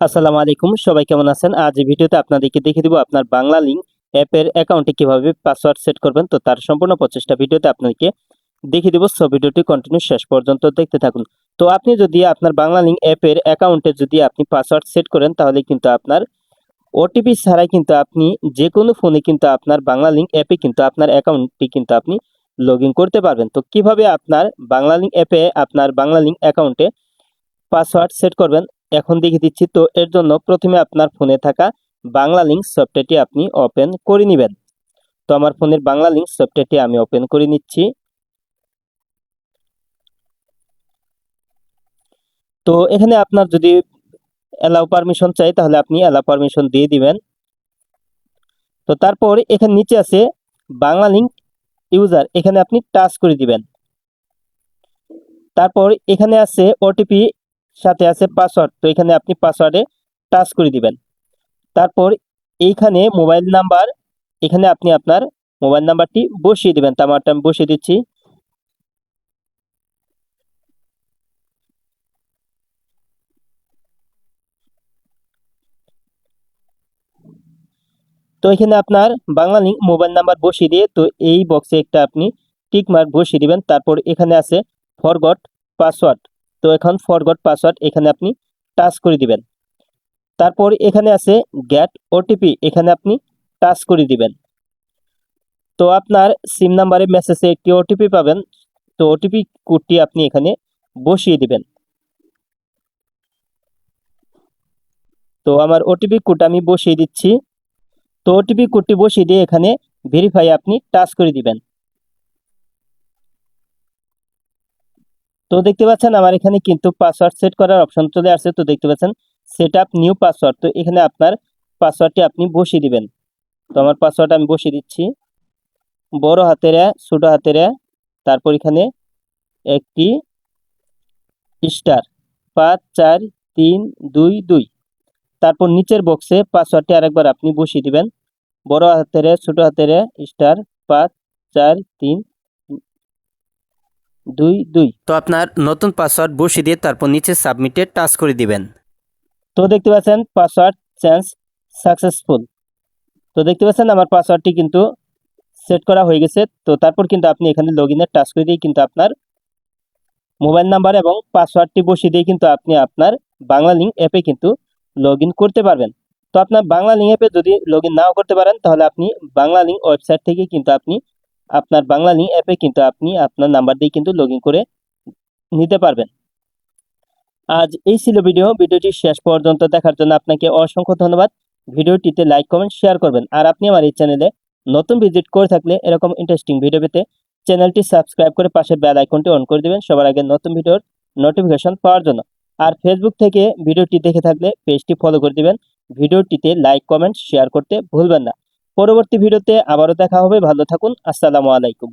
আসসালামু আলাইকুম, সবাই কেমন আছেন? আজ এই ভিডিওতে আপনাদেরকে দেখিয়ে দিব আপনার বাংলা লিঙ্ক অ্যাপের অ্যাকাউন্টে কীভাবে পাসওয়ার্ড সেট করবেন। তো তার সম্পূর্ণ প্রচেষ্টা ভিডিওতে আপনাদেরকে দেখিয়ে দিব। সব ভিডিওটি কন্টিনিউ শেষ পর্যন্ত দেখতে থাকুন। তো আপনি যদি আপনার বাংলা লিঙ্ক অ্যাপের অ্যাকাউন্টে যদি আপনি পাসওয়ার্ড সেট করেন, তাহলে কিন্তু আপনার ওটিপি ছাড়াই কিন্তু আপনি যে কোনো ফোনে কিন্তু আপনার বাংলা লিঙ্ক অ্যাপে কিন্তু আপনার অ্যাকাউন্টটি কিন্তু আপনি লগ করতে পারবেন। তো কীভাবে আপনার বাংলা লিঙ্ক অ্যাপে আপনার বাংলা লিঙ্ক অ্যাকাউন্টে পাসওয়ার্ড সেট করবেন? এখন দেখিয়ে দিচ্ছি। তো এর জন্য প্রথমে আপনার ফোনে থাকা বাংলা লিঙ্ক সফটওয়্যারটি আপনি ওপেন করে নেবেন। তো আমার ফোনের বাংলা লিঙ্ক সফটওয়্যারটি আমি ওপেন করে নিচ্ছি। তো এখানে আপনার যদি অ্যালাউ পারমিশন চাই, তাহলে আপনি অ্যালাউ পারমিশন দিয়ে দিবেন। তো তারপর এখানে নিচে আছে বাংলা লিঙ্ক ইউজার এখানে আপনি টাচ করে দিবেন। তারপর এখানে আছে ওটিপি সাথে আছে পাসওয়ার্ড তো এখানে আপনি পাসওয়ার্ডে টাচ করে দিবেন। তারপর এইখানে মোবাইল নাম্বার এখানে আপনি আপনার মোবাইল নাম্বারটি বসিয়ে দিবেন। তো আমারটা আমি বসিয়ে দিচ্ছি। তো এখানে আপনার বাংলা লিঙ্ক মোবাইল নাম্বার বসিয়ে দিয়ে, তো এই বক্সে একটা আপনি টিক মার্ক বসিয়ে দিবেন। তারপর এখানে আছে ফরগট পাসওয়ার্ড তো এখন ফরগট পাসওয়ার্ড এখানে আপনি টাচ করে দিবেন। তারপর এখানে আছে গ্যাট ওটিপি এখানে আপনি টাচ করে দিবেন। তো আপনার সিম নাম্বারে মেসেজে একটি ওটিপি পাবেন। তো ওটিপি কোডটি আপনি এখানে বসিয়ে দিবেন। তো আমার ওটিপি কোড আমি বসিয়ে দিচ্ছি। তো ওটিপি কোডটি বসিয়ে দিয়ে এখানে ভেরিফাই আপনি টাচ করে দিবেন। তো দেখতে পাচ্ছেন আমার এখানে কিন্তু পাসওয়ার্ড সেট করার অপশন চলে আসছে। তো দেখতে পাচ্ছেন সেট আপ নিউ পাসওয়ার্ড তো এখানে আপনার পাসওয়ার্ডটি আপনি বসিয়ে দিবেন। তো আমার পাসওয়ার্ড আমি বসিয়ে দিচ্ছি। বড় হাতের ছোট হাতের তারপর এখানে একটি স্টার পাঁচ, চার, তিন, দুই দুই। তারপর নিচের বক্সে পাসওয়ার্ডটি আরেকবার আপনি বসিয়ে দিবেন। বড় হাতের ছোট হাতের স্টার পাঁচ, চার, তিন দুই দুই। তো আপনার নতুন পাসওয়ার্ড বসিয়ে দিয়ে তারপর নিচে সাবমিটে টাচ করে দিবেন। তো দেখতে পাচ্ছেন পাসওয়ার্ড চেঞ্জ সাকসেসফুল। তো দেখতে পাচ্ছেন আমার পাসওয়ার্ডটি কিন্তু সেট করা হয়ে গেছে। তো তারপর কিন্তু আপনি এখানে লগ ইনের টাচ করে দিয়ে কিন্তু আপনার মোবাইল নাম্বার এবং পাসওয়ার্ডটি বসিয়ে দিয়ে কিন্তু আপনি আপনার বাংলা লিঙ্ক অ্যাপে কিন্তু লগ ইন করতে পারবেন। তো আপনার বাংলা লিঙ্ক অ্যাপে যদি লগ ইন নাও করতে পারেন তাহলে আপনি বাংলা লিঙ্ক ওয়েবসাইট থেকে কিন্তু আপনি আপনার বাংলা লিঙ্ক অ্যাপে কিন্তু আপনি আপনার নাম্বার দিয়ে কিন্তু লগ করে নিতে পারবেন। আজ এই ছিল ভিডিও ভিডিওটি শেষ পর্যন্ত দেখার জন্য আপনাকে অসংখ্য ধন্যবাদ। ভিডিওটিতে লাইক কমেন্ট শেয়ার করবেন। আর আপনি আমার এই চ্যানেলে নতুন ভিজিট করে থাকলে এরকম ইন্টারেস্টিং ভিডিও পেতে চ্যানেলটি সাবস্ক্রাইব করে পাশে বেল আইকনটি অন করে দেবেন সবার আগে নতুন ভিডিওর নোটিফিকেশন পাওয়ার জন্য। আর ফেসবুক থেকে ভিডিওটি দেখে থাকলে পেজটি ফলো করে দিবেন। ভিডিওটিতে লাইক কমেন্ট শেয়ার করতে ভুলবেন না। পরবর্তী ভিডিওতে আবারও দেখা হবে। ভালো থাকুন। আসসালামু আলাইকুম।